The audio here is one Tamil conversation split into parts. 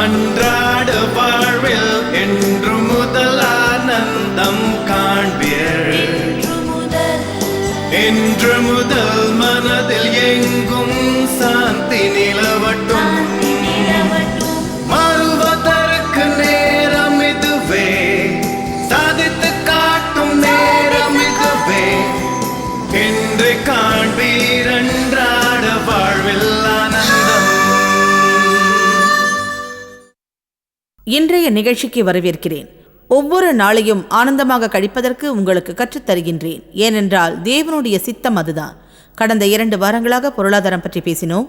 அன்றாட வாழ்வில் என்றும் இன்றைய நிகழ்ச்சிக்கு வரவேற்கிறேன். ஒவ்வொரு நாளையும் ஆனந்தமாக கழிப்பதற்கு உங்களுக்கு கற்றுத் தருகின்றேன் ஏனென்றால் தேவனுடைய சித்தம் அதுதான். கடந்த இரண்டு வாரங்களாக பொருளாதாரம் பற்றி பேசினோம்.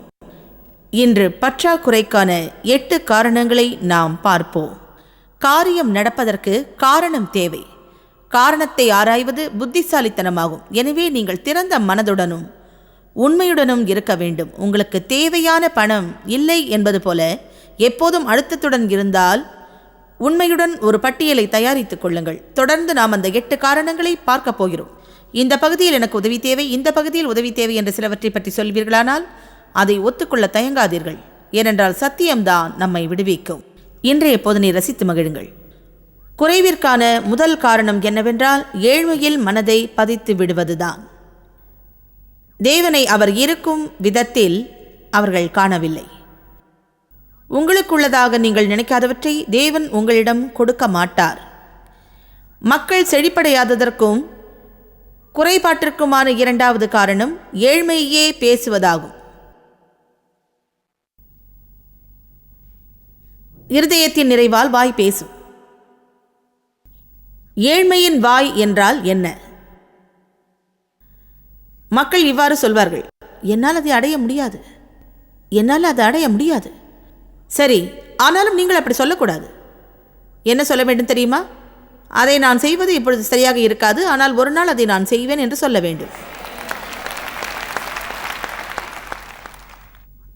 இன்று பற்றாக்குறைக்கான எட்டு காரணங்களை நாம் பார்ப்போம். காரியம் நடப்பதற்கு காரணம் தேவை. காரணத்தை ஆராய்வது புத்திசாலித்தனமாகும். எனவே நீங்கள் திறந்த மனதுடனும் உண்மையுடனும் இருக்க வேண்டும். உங்களுக்கு தேவையான பணம் இல்லை என்பது போல எப்போதும் அழுத்தத்துடன் இருந்தால் உண்மையுடன் ஒரு பட்டியலை தயாரித்துக் கொள்ளுங்கள். தொடர்ந்து நாம் அந்த எட்டு காரணங்களை பார்க்க போகிறோம். இந்த பகுதியில் எனக்கு உதவி தேவை இந்த பகுதியில் உதவி தேவை என்று சிலவற்றை பற்றி சொல்வீர்களானால் அதை ஒத்துக்கொள்ள தயங்காதீர்கள். ஏனென்றால் சத்தியம்தான் நம்மை விடுவிக்கும். இன்றைய போதனை ரசித்து மகிழுங்கள். குறைவிற்கான முதல் காரணம் என்னவென்றால் ஏழ்மையில் மனதை பதித்து விடுவதுதான். தேவனை அவர் இருக்கும் விதத்தில் அவர்கள் காணவில்லை. உங்களுக்குள்ளதாக நீங்கள் நினைக்காதவற்றை தேவன் உங்களிடம் கொடுக்க மாட்டார் மக்கள் செழிப்படையாததற்கும் குறைபாட்டிற்குமான இரண்டாவது காரணம் ஏழ்மையே பேசுவதாகும். இருதயத்தின் நிறைவால் வாய் பேசும். ஏழ்மையின் வாய் என்றால் என்ன? மக்கள் இவ்வாறு சொல்வார்கள் என்னால் அதை அடைய முடியாது. என்னால் அதை அடைய முடியாது. சரி ஆனாலும் நீங்கள் அப்படி சொல்லக்கூடாது. என்ன சொல்ல வேண்டும் தெரியுமா? அதை நான் செய்வது இப்பொழுது சரியாக இருக்காது ஆனால் ஒரு நாள் அதை நான் செய்வேன் என்று சொல்ல வேண்டும்.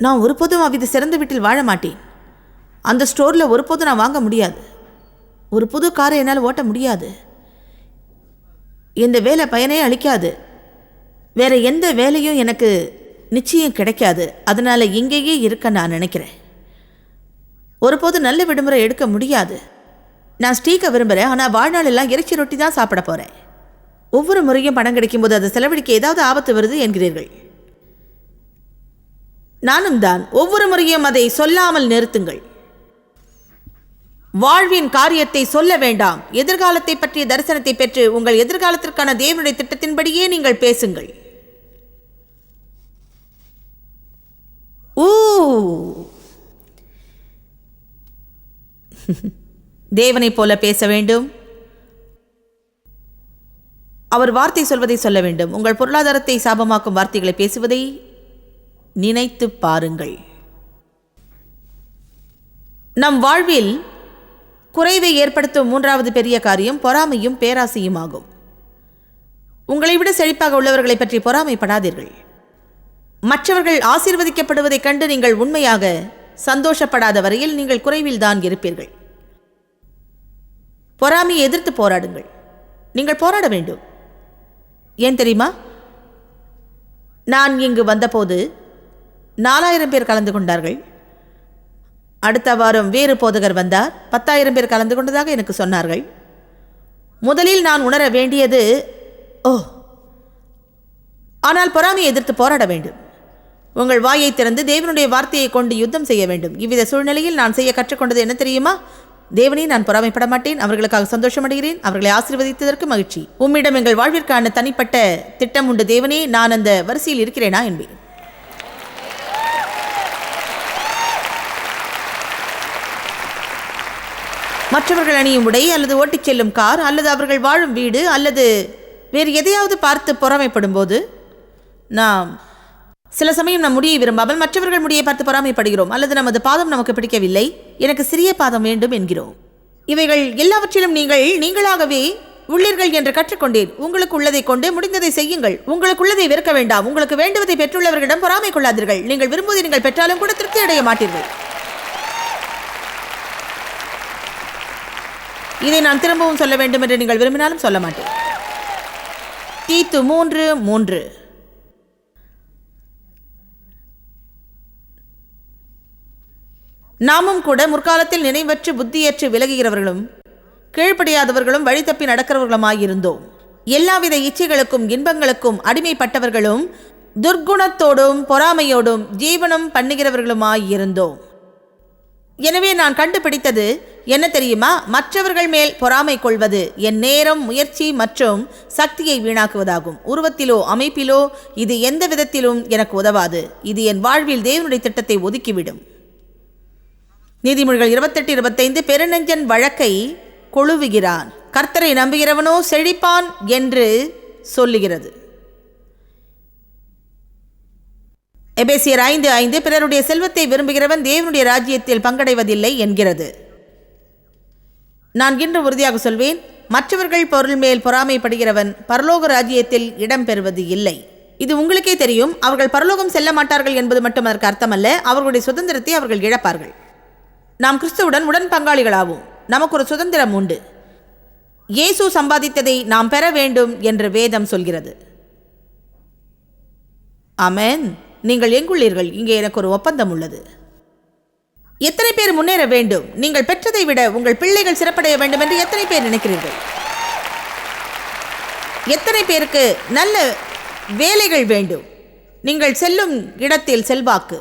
நான் ஒருபோதும் அவ்வித சிறந்த வீட்டில் வாழ மாட்டேன். அந்த ஸ்டோரில் ஒருபோதும் நான் வாங்க முடியாது. ஒரு புது காரை என்னால் ஓட்ட முடியாது. இந்த வேலை பயனே அளிக்காது. வேறு எந்த வேலையும் எனக்கு நிச்சயம் கிடைக்காது. அதனால் இங்கேயே இருக்க நான் நினைக்கிறேன். ஒருபோது நல்ல விடுமுறை எடுக்க முடியாது. நான் ஸ்டீக்க விரும்புகிறேன் ஆனால் வாழ்நாளெல்லாம் இறைச்சி ரொட்டி தான் சாப்பிட போகிறேன் ஒவ்வொரு முறையும் பணம் கிடைக்கும்போது அதை செலவழிக்க ஏதாவது ஆபத்து வருது என்கிறீர்கள். நானும் தான். ஒவ்வொரு முறையும் அதை சொல்லாமல் நிறுத்துங்கள். வாழ்வின் காரியத்தை சொல்ல வேண்டாம். எதிர்காலத்தை பற்றிய தரிசனத்தை பெற்று உங்கள் எதிர்காலத்திற்கான தேவனுடைய திட்டத்தின்படியே நீங்கள் பேசுங்கள். தேவனைப் போல பேச வேண்டும். அவர் வார்த்தை சொல்வதை சொல்ல வேண்டும். உங்கள் பொருளாதாரத்தை சாபமாக்கும் வார்த்தைகளை பேசுவதை நினைத்து பாருங்கள். நம் வாழ்வில் குறைவை ஏற்படுத்தும் மூன்றாவது பெரிய காரியம் பொறாமையும் பேராசையும் ஆகும். உங்களை விட செழிப்பாக உள்ளவர்களை பற்றி பொறாமைப்படாதீர்கள். மற்றவர்கள் ஆசீர்வதிக்கப்படுவதைக் கண்டு நீங்கள் உண்மையாக சந்தோஷப்படாத வரையில் நீங்கள் குறைவில் தான் இருப்பீர்கள். பொறாமையை எதிர்த்து போராடுங்கள். நீங்கள் போராட வேண்டும். ஏன் தெரியுமா? நான் இங்கு வந்தபோது நாலாயிரம் பேர் கலந்து கொண்டார்கள். அடுத்த வாரம் வேறு போதகர் வந்தார். பத்தாயிரம் பேர் கலந்து கொண்டதாக எனக்கு சொன்னார்கள். முதலில் நான் உணர வேண்டியது ஓ ஆனால் பொறாமையை எதிர்த்து போராட வேண்டும். உங்கள் வாயை திறந்து தேவனுடைய வார்த்தையை கொண்டு யுத்தம் செய்ய வேண்டும். இவ்வித சூழ்நிலையில் நான் செய்ய கற்றுக்கொண்டது என்ன தெரியுமா? தேவனே நான் பொறாமைப்பட மாட்டேன். அவர்களுக்காக சந்தோஷமடைகிறேன். அவர்களை ஆசீர்வதித்ததற்கு மகிழ்ச்சி. உம்மிடம் எங்கள் வாழ்விற்கான தனிப்பட்ட திட்டம் உண்டு. தேவனே நான் அந்த வரிசையில் இருக்கிறேனா என்பேன். மற்றவர்கள் அணியும் உடை அல்லது ஓட்டிச் செல்லும் கார் அல்லது அவர்கள் வாழும் வீடு அல்லது வேறு எதையாவது பார்த்து பொறாமைப்படும் போது நாம் சில சமயம் நம் முடியை விரும்பாமல் மற்றவர்கள் முடியை பார்த்து பொறாமைப்படுகிறோம் அல்லது நமது பாதம் நமக்கு பிடிக்கவில்லை. எனக்கு சிறிய பாதம் வேண்டும் என்கிறோம். இவைகள் எல்லாவற்றிலும் நீங்கள் நீங்களாகவே உள்ளீர்கள் என்று கற்றுக்கொண்டேன். உங்களுக்கு உள்ளதை கொண்டு முடிந்ததை செய்யுங்கள். உங்களுக்கு உள்ளதை வெறுக்க வேண்டாம். உங்களுக்கு வேண்டுவதை பெற்றுள்ளவர்களிடம் பொறாமை கொள்ளாதீர்கள். நீங்கள் விரும்புவதை நீங்கள் பெற்றாலும் கூட திருப்தி அடைய மாட்டீர்கள். இதை நான் திரும்பவும் சொல்ல வேண்டும் என்று நீங்கள் விரும்பினாலும் சொல்ல மாட்டேன். தீத்து மூன்று மூன்று. நாமும் கூட முற்காலத்தில் நினைவற்று புத்தியற்று விலகுகிறவர்களும் கீழ்ப்படியாதவர்களும் வழி தப்பி நடக்கிறவர்களுமாயிருந்தோம். எல்லாவித இச்சைகளுக்கும் இன்பங்களுக்கும் அடிமைப்பட்டவர்களும் துர்க்குணத்தோடும் பொறாமையோடும் ஜீவனம் பண்ணுகிறவர்களுமாயிருந்தோம். எனவே நான் கண்டுபிடித்தது என்ன தெரியுமா? மற்றவர்கள் மேல் பொறாமை கொள்வது என் நேரம் முயற்சி மற்றும் சக்தியை வீணாக்குவதாகும். உருவத்திலோ அமைப்பிலோ இது எந்த விதத்திலும் எனக்கு உதவாது. இது என் வாழ்வில் தேவனுடைய திட்டத்தை ஒதுக்கிவிடும். நீதிமொழிகள் இருபத்தெட்டு இருபத்தைந்து பெருநெஞ்சன் வழக்கை கொழுவுகிறான். கர்த்தரை நம்புகிறவனோ செழிப்பான் என்று சொல்லுகிறது. எபேசியர் ஐந்து ஐந்து பிறருடைய செல்வத்தை விரும்புகிறவன் தேவனுடைய ராஜ்யத்தில் பங்கடைவதில்லை என்கிறது. நான் இன்று உறுதியாக சொல்வேன் மற்றவர்கள் பொருள் மேல் பொறாமைப்படுகிறவன் பரலோக ராஜ்யத்தில் இடம் பெறுவது இல்லை. இது உங்களுக்கே தெரியும் அவர்கள் பரலோகம் செல்ல மாட்டார்கள் என்பது மட்டும் அதற்கு அர்த்தமல்ல அவர்களுடைய சுதந்திரத்தை அவர்கள் இழப்பார்கள். நாம் கிறிஸ்துவுடன் உடன் பங்காளிகளாவோம். நமக்கு ஒரு சுதந்திரம் உண்டு. இயேசு சம்பாதித்ததை நாம் பெற வேண்டும் என்று வேதம் சொல்கிறது. அமேன் நீங்கள் எங்குள்ளீர்கள்? இங்கே எனக்கு ஒரு ஒப்பந்தம் உள்ளது. எத்தனை பேர் முன்னேற வேண்டும்? நீங்கள் பெற்றதை விட உங்கள் பிள்ளைகள் சிறப்படைய வேண்டும் என்று எத்தனை பேர் நினைக்கிறீர்கள்? எத்தனை பேருக்கு நல்ல வேலைகள் வேண்டும்? நீங்கள் செல்லும் இடத்தில் செல்வாக்கு.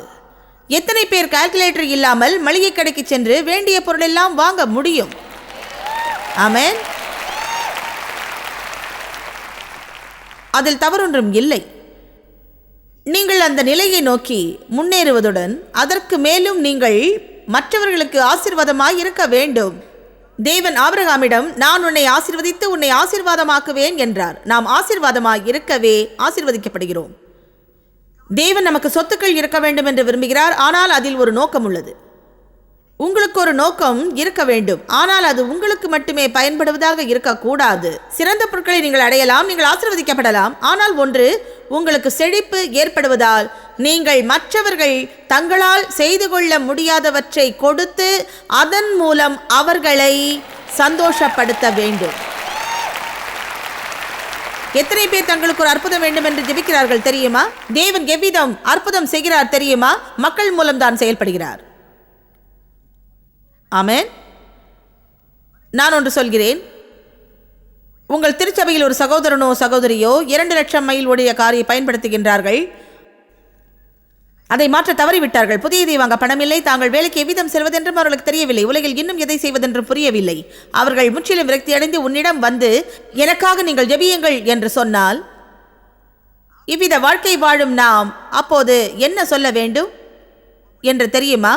எத்தனை பேர் கால்குலேட்டர் இல்லாமல் மளிகை கடைக்கு சென்று வேண்டிய பொருளெல்லாம் வாங்க முடியும்? ஆமேன். அதில் தவறொன்றும் இல்லை. நீங்கள் அந்த நிலையை நோக்கி முன்னேறுவதுடன் அதற்கு மேலும் நீங்கள் மற்றவர்களுக்கு ஆசிர்வாதமாக இருக்க வேண்டும். தேவன் ஆபிரகாமிடம் நான் உன்னை ஆசிர்வதித்து உன்னை ஆசிர்வாதமாக்குவேன் என்றார். நாம் ஆசீர்வாதமாய் இருக்கவே ஆசிர்வதிக்கப்படுகிறோம். தேவன் நமக்கு சொத்துக்கள் இருக்க வேண்டும் என்று விரும்புகிறார் ஆனால் அதில் ஒரு நோக்கம் உள்ளது. உங்களுக்கு ஒரு நோக்கம் இருக்க வேண்டும் ஆனால் அது உங்களுக்கு மட்டுமே பயன்படுவதாக இருக்கக்கூடாது. சிறந்த பொருட்களை நீங்கள் அடையலாம் நீங்கள் ஆசிர்வதிக்கப்படலாம் ஆனால் ஒன்று உங்களுக்கு செழிப்பு ஏற்படுவதால் நீங்கள் மற்றவர்கள் தங்களால் செய்து கொள்ள முடியாதவற்றை கொடுத்து அதன் மூலம் அவர்களை சந்தோஷப்படுத்த வேண்டும். எத்தனை பேர் தங்களுக்கு ஒரு அற்புதம் வேண்டும் என்று ஜெபிக்கிறார்கள் தெரியுமா? தேவன் எவ்விதம் அற்புதம் செய்கிறார் தெரியுமா? மக்கள் மூலம் தான் செயல்படுகிறார். ஆமேன். நான் ஒன்று சொல்கிறேன். உங்கள் திருச்சபையில் ஒரு சகோதரனோ சகோதரியோ இரண்டு லட்சம் மைல் உடைய காரை பயன்படுத்துகின்றார்கள். அதை மாற்ற தவறிவிட்டார்கள். புதியதை வாங்க பணமில்லை. தாங்கள் வேலைக்கு எவ்விதம் செல்வதென்றும் அவர்களுக்கு தெரியவில்லை. உலகில் இன்னும் எதை செய்வதென்றும் புரியவில்லை. அவர்கள் முற்றிலும் விரக்தி அடைந்து உன்னிடம் வந்து எனக்காக நீங்கள் ஜெபியுங்கள் என்று சொன்னால் இவ்வித வாழ்க்கை வாழும் நாம் அப்போது என்ன சொல்ல வேண்டும்? என்று தெரியுமா?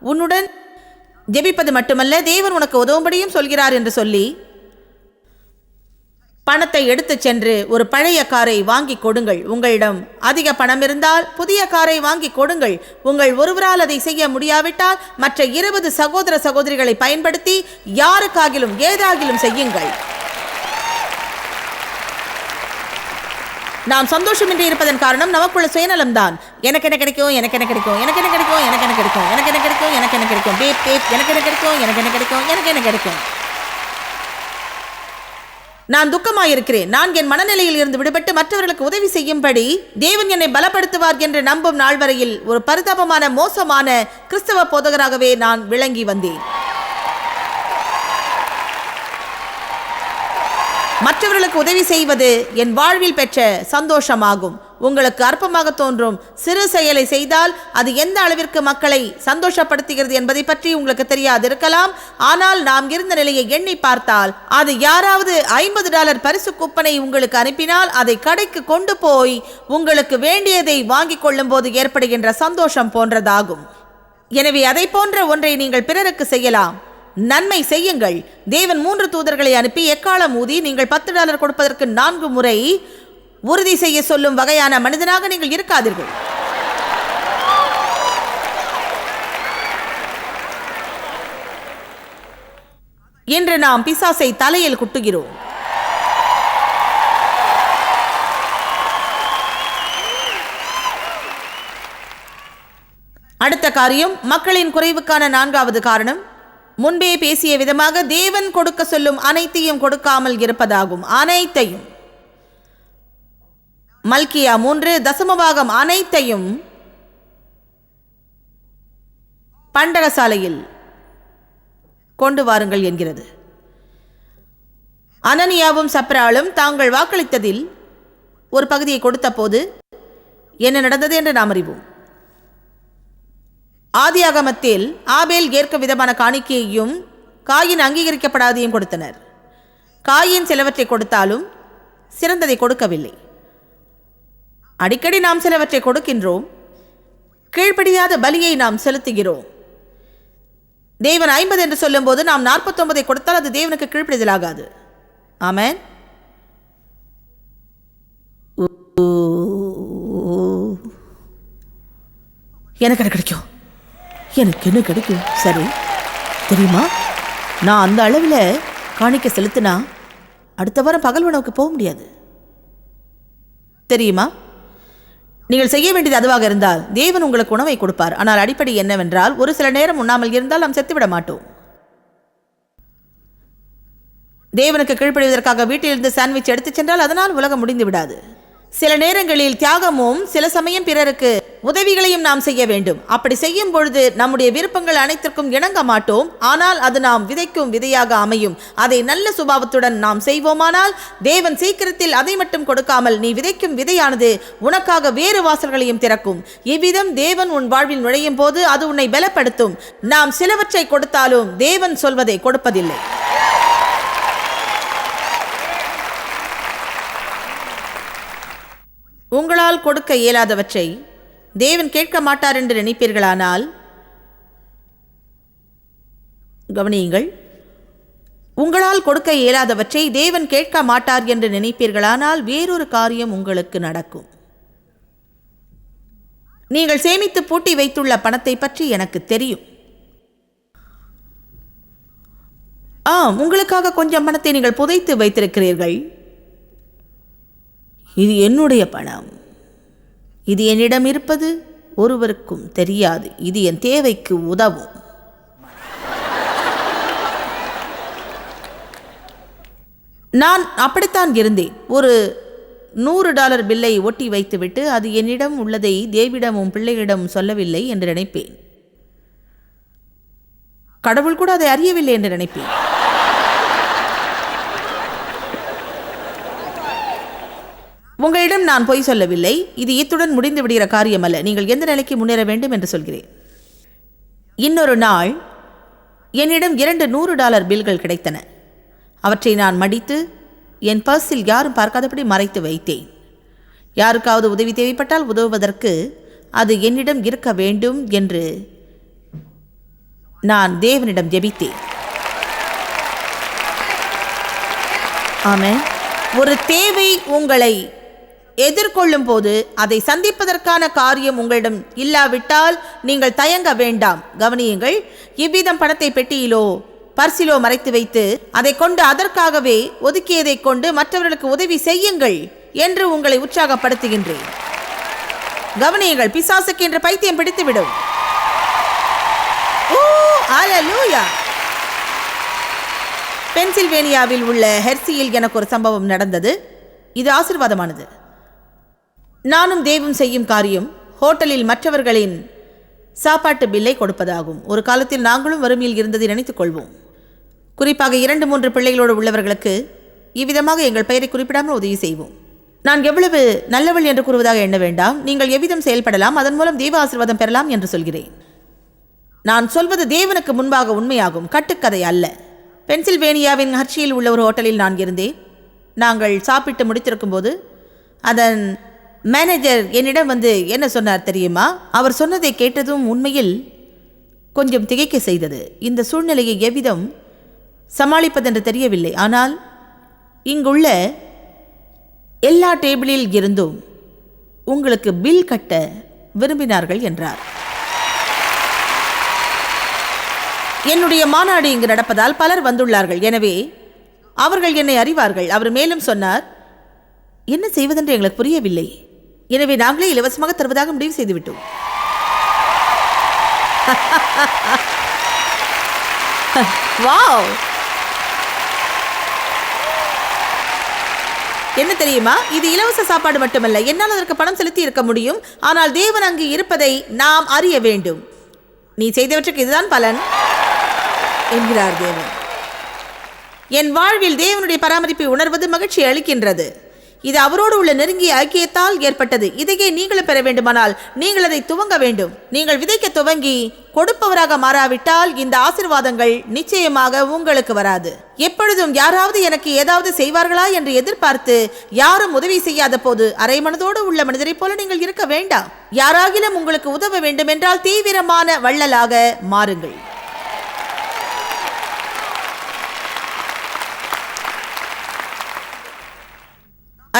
உன்னுடன் ஜெபிப்பது மட்டுமல்ல தேவன் உனக்கு உதவும்படியும் சொல்கிறார் என்று சொல்லி பணத்தை எடுத்துச் சென்று ஒரு பழைய காரை வாங்கி கொடுங்கள். உங்களிடம் அதிக பணம் இருந்தால் புதிய காரை வாங்கி கொடுங்கள். உங்கள் ஒருவரால் அதை செய்ய முடியாவிட்டால் மற்ற இருபது சகோதர சகோதரிகளை பயன்படுத்தி யாருக்காகிலும் ஏதாகிலும் செய்யுங்கள். நாம் சந்தோஷமின்றி இருப்பதன் காரணம் நமக்குள்ள சுயநலம் தான் எனக்கு என்ன கிடைக்கும்? எனக்கு என்ன கிடைக்கும்? எனக்கு என்ன கிடைக்கும்? எனக்கு என்ன கிடைக்கும்? எனக்கு என்ன கிடைக்கும்? எனக்கு என்ன கிடைக்கும்? பேப் பேப் எனக்கு என்ன கிடைக்கும்? எனக்கு என்ன கிடைக்கும்? எனக்கு என்ன கிடைக்கும்? நான் துக்கமாயிருக்கிறேன். நான் என் மனநிலையில் இருந்து விடுபட்டு மற்றவர்களுக்கு உதவி செய்யும்படி தேவன் என்னை பலப்படுத்துவார் என்று நம்பும் நாள் வரையில் ஒரு பரிதாபமான மோசமான கிறிஸ்தவ போதகராகவே நான் விளங்கி வந்தேன். மற்றவர்களுக்கு உதவி செய்வது என் வாழ்வில் பெற்ற சந்தோஷமாகும். உங்களுக்கு அற்பமாக தோன்றும். சிறு செயலை செய்தால் அது எந்த அளவிற்கு மக்களை சந்தோஷப்படுத்துகிறது என்பதை பற்றி உங்களுக்கு தெரியாது இருக்கலாம் ஆனால் நாம் இருந்த நிலையை எண்ணி பார்த்தால் அது யாராவது ஐம்பது டாலர் பரிசு கூப்பனை உங்களுக்கு அனுப்பினால் அதை கடைக்கு கொண்டு போய் உங்களுக்கு வேண்டியதை வாங்கிக் கொள்ளும் போது ஏற்படுகின்ற சந்தோஷம் போன்றதாகும். எனவே அதை போன்ற ஒன்றை நீங்கள் பிறருக்கு செய்யலாம். நன்மை செய்யுங்கள். தேவன் மூன்று தூதர்களை அனுப்பி எக்காலம் ஊதி நீங்கள் பத்து டாலர் கொடுப்பதற்கு நான்கு முறை உறுதி செய்ய சொல்லும் வகையான மனிதனாக நீங்கள் இருக்காதீர்கள். இன்று நாம் பிசாசை தலையில் குட்டுகிறோம். அடுத்த காரியம் மக்களின் குறைவுக்கான நான்காவது காரணம் முன்பே பேசிய விதமாக தேவன் கொடுக்க சொல்லும் அனைத்தையும் கொடுக்காமல் இருப்பதாகும். அனைத்தையும். மல்கியா மூன்று தசமபாகம் அனைத்தையும் பண்டகசாலையில் கொண்டு வாருங்கள் என்கிறது. அனனியாவும் சப்ராலும் தாங்கள் வாக்களித்ததில் ஒரு பகுதியை கொடுத்த போது என்ன நடந்தது என்று நாம் அறிவோம். ஆதியாகமத்தில் ஆபேல் ஏற்க விதமான காணிக்கையையும் காயின் அங்கீகரிக்கப்படாதையும் கொடுத்தனர். காயின் சிலவற்றை கொடுத்தாலும் சிறந்ததை கொடுக்கவில்லை. அடிக்கடி நாம் சிலவற்றை கொடுக்கின்றோம். கீழ்ப்படியாத பலியை நாம் செலுத்துகிறோம். தேவன் ஐம்பது என்று சொல்லும்போது நாம் நாற்பத்தொன்பதை கொடுத்தால் அது தேவனுக்கு கீழ்ப்படிதலாகாது. ஆமேன். எனக்கு என்ன கிடைக்கும்? எனக்கு என்ன கிடைக்கும்? சரி. தெரியுமா? நான் அந்த அளவில் காணிக்க செலுத்தினா அடுத்த வாரம் பகல் உணவுக்கு போக முடியாது. தெரியுமா? நீங்கள் செய்ய வேண்டியது அதுவாக இருந்தால் தேவன் உங்களுக்கு உணவை கொடுப்பார். ஆனால் அடிப்படை என்னவென்றால் ஒரு சில நேரம் உண்ணாமல் இருந்தால் நாம் செத்துவிட மாட்டோம். தேவனுக்கு கீழ்ப்படிவதற்காக வீட்டிலிருந்து சாண்ட்விச் எடுத்துச் சென்றால் அதனால் உலகம் முடிந்து விடாது சில நேரங்களில் தியாகமும் சில சமயம் பிறருக்கு உதவிகளையும் நாம் செய்ய வேண்டும். அப்படி செய்யும் பொழுது நம்முடைய விருப்பங்கள் அனைத்திற்கும் இணங்க மாட்டோம். ஆனால் அது நாம் விதைக்கும் விதையாக அமையும். அதை நல்ல சுபாவத்துடன் நாம் செய்வோமானால் தேவன் சீக்கிரத்தில் அதை மட்டும் கொடுக்காமல் நீ விதைக்கும் விதையானது உனக்காக வேறு வாசல்களையும் திறக்கும். இவ்விதம் தேவன் உன் வாழ்வில் நுழையும் போது அது உன்னை பலப்படுத்தும். நாம் சிலவற்றை கொடுத்தாலும் தேவன் சொல்வதை கொடுப்பதில்லை. உங்களால் கொடுக்க இயலாதவற்றை தேவன் கேட்க மாட்டார் என்று நினைப்பீர்களானால் கவனியுங்கள் உங்களால் கொடுக்க இயலாதவற்றை தேவன் கேட்க மாட்டார் என்று நினைப்பீர்களானால் வேறொரு காரியம் உங்களுக்கு நடக்கும். நீங்கள் சேமித்து பூட்டி வைத்துள்ள பணத்தை பற்றி எனக்கு தெரியும். ஆம் உங்களுக்காக கொஞ்சம் பணத்தை நீங்கள் புதைத்து வைத்திருக்கிறீர்கள். இது என்னுடைய பணம். இது என்னிடம் இருப்பது ஒருவருக்கும் தெரியாது. இது என் தேவைக்கு உதவும். நான் அப்படித்தான் இருந்தேன். ஒரு நூறு டாலர் பில்லை ஒட்டி வைத்துவிட்டு அது என்னிடம் உள்ளதை தேவிடமும் பிள்ளையிடமும் சொல்லவில்லை என்று நினைப்பேன். கடவுள் கூட அதை அறியவில்லை என்று நினைப்பேன். உங்களிடம் நான் பொய் சொல்லவில்லை. இது இத்துடன் முடிந்து விடுகிற காரியம் அல்ல நீங்கள் எந்த நிலைக்கு முன்னேற வேண்டும் என்று சொல்கிறேன். இன்னொரு நாள் என்னிடம் இரண்டு நூறு டாலர் பில்கள் கிடைத்தன. அவற்றை நான் மடித்து என் பர்ஸில் யாரும் பார்க்காதபடி மறைத்து வைத்தேன். யாருக்காவது உதவி தேவைப்பட்டால் உதவுவதற்கு அது என்னிடம் இருக்க வேண்டும் என்று நான் தேவனிடம் ஜெபித்தேன். ஆமென். ஒரு தேவை உங்களை எதிர்கொள்ளும் போது அதை சந்திப்பதற்கான காரியம் உங்களிடம் இல்லாவிட்டால் நீங்கள் தயங்க வேண்டாம். கவனியுங்கள் இவ்விதம் பணத்தை பெட்டியிலோ பர்சிலோ மறைத்து வைத்து அதை கொண்டு அதற்காகவே ஒதுக்கியதை கொண்டு மற்றவர்களுக்கு உதவி செய்யுங்கள் என்று உங்களை உற்சாகப்படுத்துகின்றேன். கவனியுங்கள் பிசாசுக்கு என்ற பைத்தியம் பிடித்துவிடும். ஓ அல்லேலூயா பென்சில்வேனியாவில் உள்ள ஹெர்சியில் எனக்கு ஒரு சம்பவம் நடந்தது. இது ஆசீர்வாதமானது. நானும் தேவும் செய்யும் காரியம் ஹோட்டலில் மற்றவர்களின் சாப்பாட்டு பில்லை கொடுப்பதாகும். ஒரு காலத்தில் நாங்களும் வறுமையில் இருந்ததை நினைத்துக் கொள்வோம். குறிப்பாக இரண்டு மூன்று பிள்ளைகளோடு உள்ளவர்களுக்கு இவ்விதமாக எங்கள் பெயரை குறிப்பிடாமல் உதவி செய்வோம். நான் எவ்வளவு நல்லவள் என்று கூறுவதாக எண்ண வேண்டாம். நீங்கள் எவ்விதம் செயல்படலாம் அதன் மூலம் தெய்வ ஆசீர்வாதம் பெறலாம் என்று சொல்கிறேன். நான் சொல்வது தேவனுக்கு முன்பாக உண்மையாகும் கட்டுக்கதை அல்ல. பென்சில்வேனியாவின் ஹர்ச்சியில் உள்ள ஒரு ஹோட்டலில் நான் இருந்தேன். நாங்கள் சாப்பிட்டு முடித்திருக்கும் போது அதன் மேனேஜர் என்னிடம் வந்து என்ன சொன்னார் தெரியுமா? அவர் சொன்னதை கேட்டதும் உண்மையில் கொஞ்சம் திகைக்க செய்தது. இந்த சூழ்நிலையை எவ்விதம் சமாளிப்பதென்று தெரியவில்லை. ஆனால் இங்குள்ள எல்லா டேபிளில் இருந்தும் உங்களுக்கு பில் கட்ட விரும்பினார்கள் என்றார். என்னுடைய மாநாடு இங்கு நடப்பதால் பலர் வந்துள்ளார்கள். எனவே அவர்கள் என்னை அறிவார்கள். அவர் மேலும் சொன்னார் என்ன செய்வதென்று எங்களுக்கு புரியவில்லை. எனவே நாங்களே இலவசமாக தருவதாக முடிவு செய்துவிட்டோம். வாவ்! என்ன தெரியுமா? இது இலவச சாப்பாடு மட்டுமல்ல என்னால் அதற்கு பணம் செலுத்தி இருக்க முடியும். ஆனால் தேவன் அங்கு இருப்பதை நாம் அறிய வேண்டும். நீ செய்தவற்றுக்கு இதுதான் பலன் என்கிறார் தேவன். என் வாழ்வில் தேவனுடைய பராமரிப்பை உணர்வது மகிழ்ச்சி அளிக்கின்றது. இது அவரோடு உள்ள நெருங்கிய ஐக்கியத்தால் ஏற்பட்டது. இதையே நீங்களும் பெற வேண்டுமானால் நீங்கள் அதை துவங்க வேண்டும். நீங்கள் விதைக்க துவங்கி கொடுப்பவராக மாறாவிட்டால் இந்த ஆசிர்வாதங்கள் நிச்சயமாக உங்களுக்கு வராது. எப்பொழுதும் யாராவது எனக்கு ஏதாவது செய்வார்களா என்று எதிர்பார்த்து யாரும் உதவி செய்யாத போது அரை மனதோடு உள்ள மனிதரைப் போல நீங்கள் இருக்க வேண்டாம். யாராகிலும் உங்களுக்கு உதவ வேண்டும் என்றால் தீவிரமான வள்ளலாக மாறுங்கள்.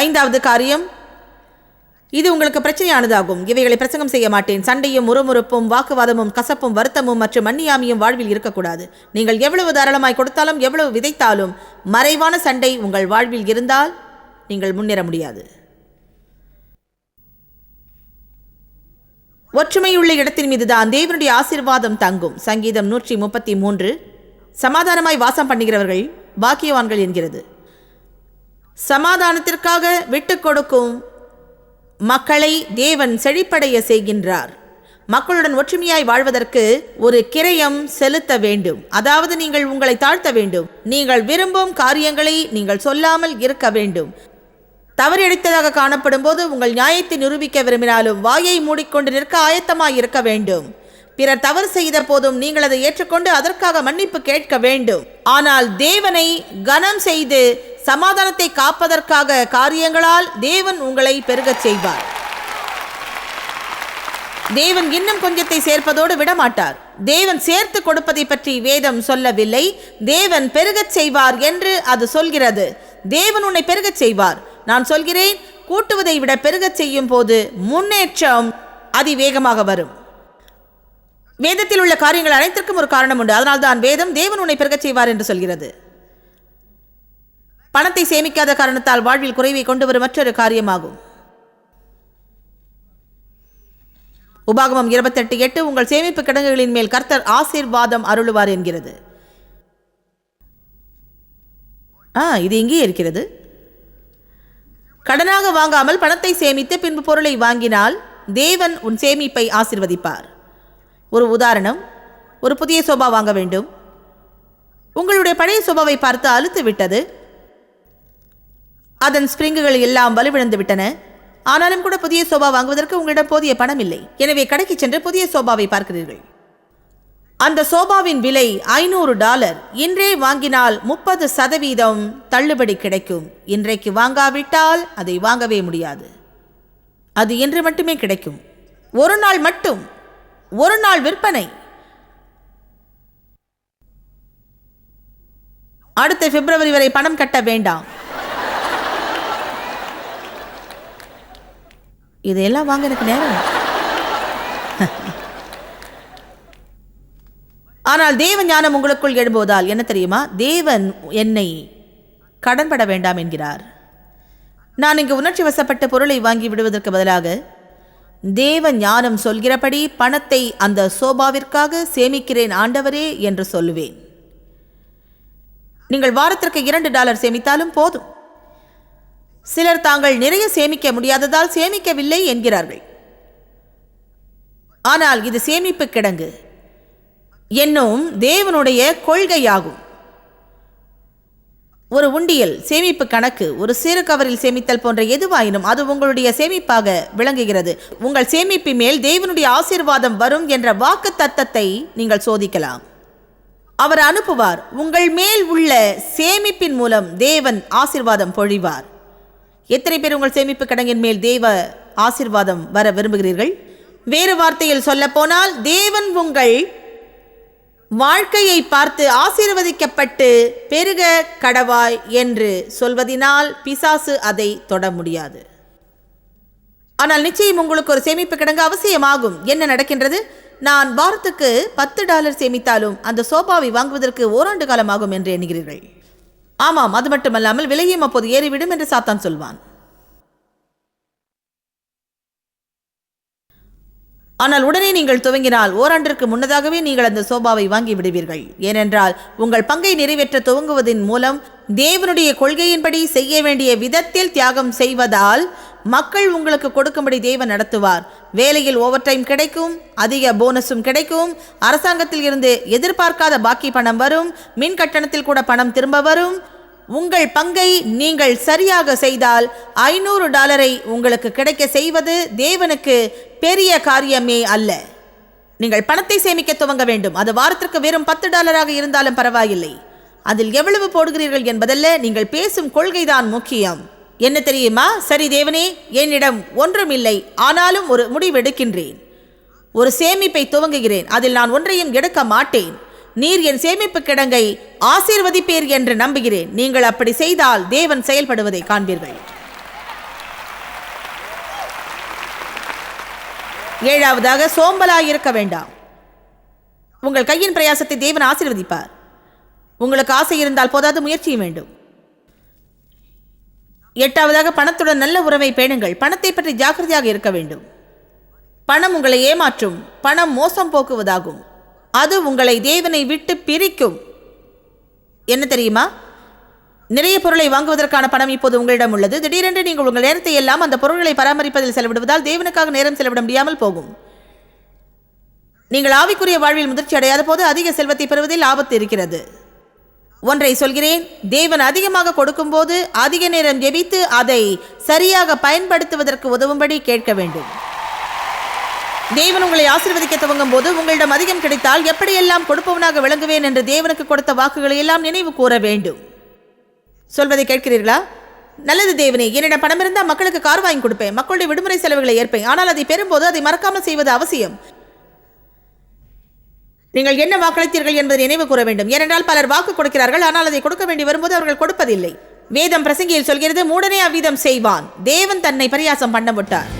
ஐந்தாவது காரியம். இது உங்களுக்கு பிரச்சனையானதாகும். இவைகளை பிரசங்கம் செய்ய மாட்டேன். சண்டையும் முறுமுறுப்பும் வாக்குவாதமும் கசப்பும் வருத்தமும் மற்றும் மன்னியாமியும் வாழ்வில் இருக்கக்கூடாது. நீங்கள் எவ்வளவு தாராளமாய் கொடுத்தாலும் எவ்வளவு விதைத்தாலும் மறைவான சண்டை உங்கள் வாழ்வில் இருந்தால் நீங்கள் முன்னேற முடியாது. ஒற்றுமையுள்ள இடத்தின் மீதுதான் தேவனுடைய ஆசீர்வாதம் தங்கும். சங்கீதம் நூற்றி முப்பத்தி மூன்று. சமாதானமாய் வாசம் பண்ணுகிறவர்கள் பாக்கியவான்கள் என்கிறது. சமாதானத்திற்காக விட்டு கொடுக்கும் மக்களை தேவன் செழிப்படைய செய்கின்றார். மக்களுடன் ஒற்றுமையாய் வாழ்வதற்கு ஒரு கிரயம் செலுத்த வேண்டும். அதாவது நீங்கள் உங்களை தாழ்த்த வேண்டும். நீங்கள் விரும்பும் காரியங்களை நீங்கள் சொல்லாமல் இருக்க வேண்டும். தவறிழைத்ததாக காணப்படும் போது உங்கள் நியாயத்தை நிரூபிக்க விரும்பினாலும் வாயை மூடிக்கொண்டு நிற்க ஆயத்தமாய் இருக்க வேண்டும். பிறர் தவறு செய்த போதும் நீங்கள் அதை ஏற்றுக்கொண்டு அதற்காக மன்னிப்பு கேட்க வேண்டும். ஆனால் தேவனை கனம் செய்து சமாதானத்தை காப்பதற்காக காரியங்களால் தேவன் உங்களை பெருகச் செய்வார். தேவன் இன்னும் கொஞ்சத்தை சேர்ப்பதோடு விடமாட்டார். தேவன் சேர்த்து கொடுப்பதை பற்றி வேதம் சொல்லவில்லை. தேவன் பெருகச் செய்வார் என்று அது சொல்கிறது. தேவன் உன்னை பெருகச் செய்வார். நான் சொல்கிறேன் கூட்டுவதை விட பெருகச் செய்யும் போது முன்னேற்றம் அதிவேகமாக வரும். வேதத்தில் உள்ள காரியங்கள் அனைத்திற்கும் ஒரு காரணம் உண்டு. அதனால்தான் வேதம் தேவன் உன்னை பெருகச் செய்வார் என்று சொல்கிறது. பணத்தை சேமிக்காத காரணத்தால் வாழ்வில் குறைவை கொண்டு வரும் மற்றொரு காரியமாகும். உபாகமம் இருபத்தெட்டு எட்டு உங்கள் சேமிப்பு கிடங்குகளின் மேல் கர்த்தர் ஆசீர்வாதம் அருளுவார் என்கிறது. ஆ இது இங்கே இருக்கிறது. கடனாக வாங்காமல் பணத்தை சேமித்து பின்பு பொருளை வாங்கினால் தேவன் உன் சேமிப்பை ஆசிர்வதிப்பார். ஒரு உதாரணம் ஒரு புதிய சோபா வாங்க வேண்டும். உங்களுடைய பழைய சோபாவை பார்த்து அழுத்து விட்டது அதன் ஸ்பிரிங்குகள் எல்லாம் வலுவிழந்து விட்டன ஆனாலும் கூட புதிய சோபா வாங்குவதற்கு உங்களிடம் போதிய பணம் இல்லை. எனவே கடைக்கு சென்று புதிய சோபாவை பார்க்கிறீர்கள். அந்த சோபாவின் விலை ஐநூறு டாலர். இன்றே வாங்கினால் முப்பது சதவீதம் தள்ளுபடி கிடைக்கும். இன்றைக்கு வாங்காவிட்டால் அதை வாங்கவே முடியாது. அது இன்று மட்டுமே கிடைக்கும். ஒரு நாள் மட்டும். ஒரு நாள் விற்பனை. அடுத்த பிப்ரவரி வரை பணம் கட்ட வேண்டாம். இதையெல்லாம் வாங்க எனக்கு நேரம் ஆனால் தேவ ஞானம் உங்களுக்குள் எழும்போதால் என்ன தெரியுமா? தேவன் என்னை கடன்பட வேண்டாம் என்கிறார். நான் இங்கு உணர்ச்சி வசப்பட்ட பொருளை வாங்கி விடுவதற்கு பதிலாக தேவ ஞானம் சொல்கிறபடி பணத்தை அந்த சோபாவிற்காக சேமிக்கிறேன் ஆண்டவரே என்று சொல்லுவேன். நீங்கள் வாரத்திற்கு இரண்டு டாலர் சேமித்தாலும் போதும். சிலர் தாங்கள் நிறைய சேமிக்க முடியாததால் சேமிக்கவில்லை என்கிறார்கள். ஆனால் இது சேமிப்பு கிடங்கு. என்னும் தேவனுடைய கொள்கையாகும். ஒரு உண்டியல் சேமிப்பு கணக்கு ஒரு சிறு கவரில் சேமித்தல் போன்ற எதுவாயினும் அது உங்களுடைய சேமிப்பாக விளங்குகிறது. உங்கள் சேமிப்பு மேல் தேவனுடைய ஆசீர்வாதம் வரும் என்ற வாக்கு தத்தத்தை நீங்கள் சோதிக்கலாம். அவர் அனுப்புவார். உங்கள் மேல் உள்ள சேமிப்பின் மூலம் தேவன் ஆசீர்வாதம் பொழிவார். எத்தனை பேர் உங்கள் சேமிப்பு கிடங்கின் மேல் தேவ ஆசீர்வாதம் வர விரும்புகிறீர்கள்? வேறு வார்த்தையில் சொல்லப்போனால் தேவன் உங்கள் வாழ்க்கையை பார்த்து ஆசீர்வதிக்கப்பட்டு பெருக கடவாய் என்று சொல்வதினால் பிசாசு அதை தொட முடியாது. ஆனால் நிச்சயம் உங்களுக்கு ஒரு சேமிப்பு கிடங்கு அவசியமாகும். என்ன நடக்கின்றது? நான் வாரத்துக்கு பத்து டாலர் சேமித்தாலும் அந்த சோபாவை வாங்குவதற்கு ஓராண்டு காலமாகும் என்று எண்ணுகிறீர்கள். ஆமாம் அது மட்டுமல்லாமல் விலையும் அப்போது ஏறிவிடும் என்று சாத்தான் சொல்வான். ஆனால் உடனே நீங்கள் துவங்கினால் ஓராண்டிற்கு முன்னதாகவே நீங்கள் அந்த சோபாவை வாங்கி விடுவீர்கள். ஏனென்றால் உங்கள் பங்கை நிறைவேற்ற துவங்குவதன் மூலம் தேவனுடைய கொள்கையின்படி செய்ய வேண்டிய விதத்தில் தியாகம் செய்வதால் மக்கள் உங்களுக்கு கொடுக்கும்படி தேவன் நடத்துவார். வேலையில் ஓவர் டைம் கிடைக்கும் அதிக போனஸும் கிடைக்கும். அரசாங்கத்தில் இருந்து எதிர்பார்க்காத பாக்கி பணம் வரும். மின் கட்டணத்தில் கூட பணம் திரும்ப வரும். உங்கள் பங்கை நீங்கள் சரியாக செய்தால் ஐநூறு டாலரை உங்களுக்கு கிடைக்க செய்வது தேவனுக்கு பெரிய காரியமே அல்ல. நீங்கள் பணத்தை சேமிக்க துவங்க வேண்டும். அது வாரத்திற்கு வெறும் பத்து டாலராக இருந்தாலும் பரவாயில்லை. அதில் எவ்வளவு போடுகிறீர்கள் என்பதல்ல நீங்கள் பேசும் கொள்கைதான் முக்கியம். என்ன தெரியுமா? சரி தேவனே என்னிடம் ஒன்றும் இல்லை ஆனாலும் ஒரு முடிவெடுக்கின்றேன். ஒரு சேமிப்பை துவங்குகிறேன். அதில் நான் ஒன்றையும் எடுக்க மாட்டேன். நீர் என் சேமிப்பு கிடங்கை ஆசீர்வதிப்பீர் என்று நம்புகிறேன். நீங்கள் அப்படி செய்தால் தேவன் செயல்படுவதை காண்பீர்கள். ஏழாவதாக சோம்பலாக இருக்க வேண்டாம். உங்கள் கையின் பிரயாசத்தை தேவன் ஆசீர்வதிப்பார். உங்களுக்கு ஆசை இருந்தால் போதாது முயற்சியும் வேண்டும். எட்டாவதாக பணத்துடன் நல்ல உறவை பேணுங்கள். பணத்தை பற்றி ஜாக்கிரதையாக இருக்க வேண்டும். பணம் உங்களை ஏமாற்றும். பணம் மோசம் போக்குவதாகும். அது உங்களை தேவனை விட்டு பிரிக்கும். என்ன தெரியுமா? நிறைய பொருளை வாங்குவதற்கான பணம் இப்போது உங்களிடம் உள்ளது. திடீரென்று நீங்கள் உங்கள் நேரத்தை எல்லாம் அந்த பொருட்களை பராமரிப்பதில் செலவிடுவதால் தேவனுக்காக நேரம் செலவிட முடியாமல் போகும். நீங்கள் ஆவிக்குரிய வாழ்வில் முதிர்ச்சி அடையாத போது அதிக செல்வத்தை பெறுவதில் ஆபத்து இருக்கிறது. ஒன்றை சொல்கிறேன். தேவன் அதிகமாக கொடுக்கும்போது அதிக நேரம் ஜெபித்து அதை சரியாக பயன்படுத்துவதற்கு உதவும்படி கேட்க வேண்டும். தேவன் உங்களை ஆசீர்வதிக்க துவங்கும் போது உங்களிடம் அதிகம் கிடைத்தால் எப்படியெல்லாம் கொடுப்பவனாக விளங்குவேன் என்று தேவனுக்கு கொடுத்த வாக்குகளை எல்லாம் நினைவு கூற வேண்டும். சொல்வதை கேட்கிறீர்களா? நல்லது தேவனே என்னிடம் பணம் இருந்தால் மக்களுக்கு கார் வாங்கி கொடுப்பேன். மக்களுடைய விடுமுறை செலவுகளை ஏற்பேன். ஆனால் அதை பெறும்போது அதை மறக்காமல் செய்வது அவசியம். நீங்கள் என்ன வாக்களித்தீர்கள் என்பதை நினைவு கூற வேண்டும். ஏனென்றால் பலர் வாக்கு கொடுக்கிறார்கள் ஆனால் அதை கொடுக்க வேண்டி வரும்போது அவர்கள் கொடுப்பதில்லை. வேதம் பிரசங்கியில் சொல்கிறது மூடனே அவ்விதம் செய்வான். தேவன் தன்னை பரியாசம் பண்ண விட்டார்.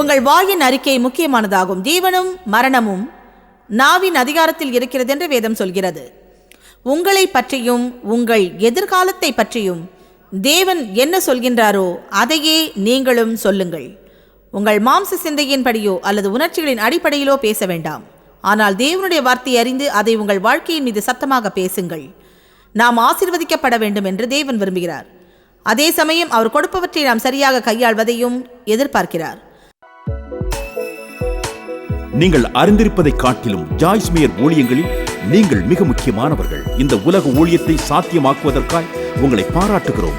உங்கள் வாயின் அறிக்கை முக்கியமானதாகும். ஜீவனும் மரணமும் நாவின் அதிகாரத்தில் இருக்கிறது என்று வேதம் சொல்கிறது. உங்களை பற்றியும் உங்கள் எதிர்காலத்தை பற்றியும் தேவன் என்ன சொல்கின்றாரோ அதையே நீங்களும் சொல்லுங்கள். உங்கள் மாம்ச சிந்தையின்படியோ அல்லது உணர்ச்சிகளின் அடிப்படையிலோ பேச வேண்டாம். ஆனால் தேவனுடைய வார்த்தையை அறிந்து அதை உங்கள் வாழ்க்கையின் மீது சத்தமாக பேசுங்கள். நாம் ஆசிர்வதிக்கப்பட வேண்டும் என்று தேவன் விரும்புகிறார். அதே சமயம் அவர் கொடுப்பவற்றை நாம் சரியாக கையாள்வதையும் எதிர்பார்க்கிறார். நீங்கள் அறிந்திருப்பதை காட்டிலும் ஜாய்ஸ் மேயர் ஊழியங்களில் நீங்கள் மிக முக்கியமானவர்கள். இந்த உலக ஊழியத்தை சாத்தியமாக்குவதற்காய் உங்களை பாராட்டுகிறோம்.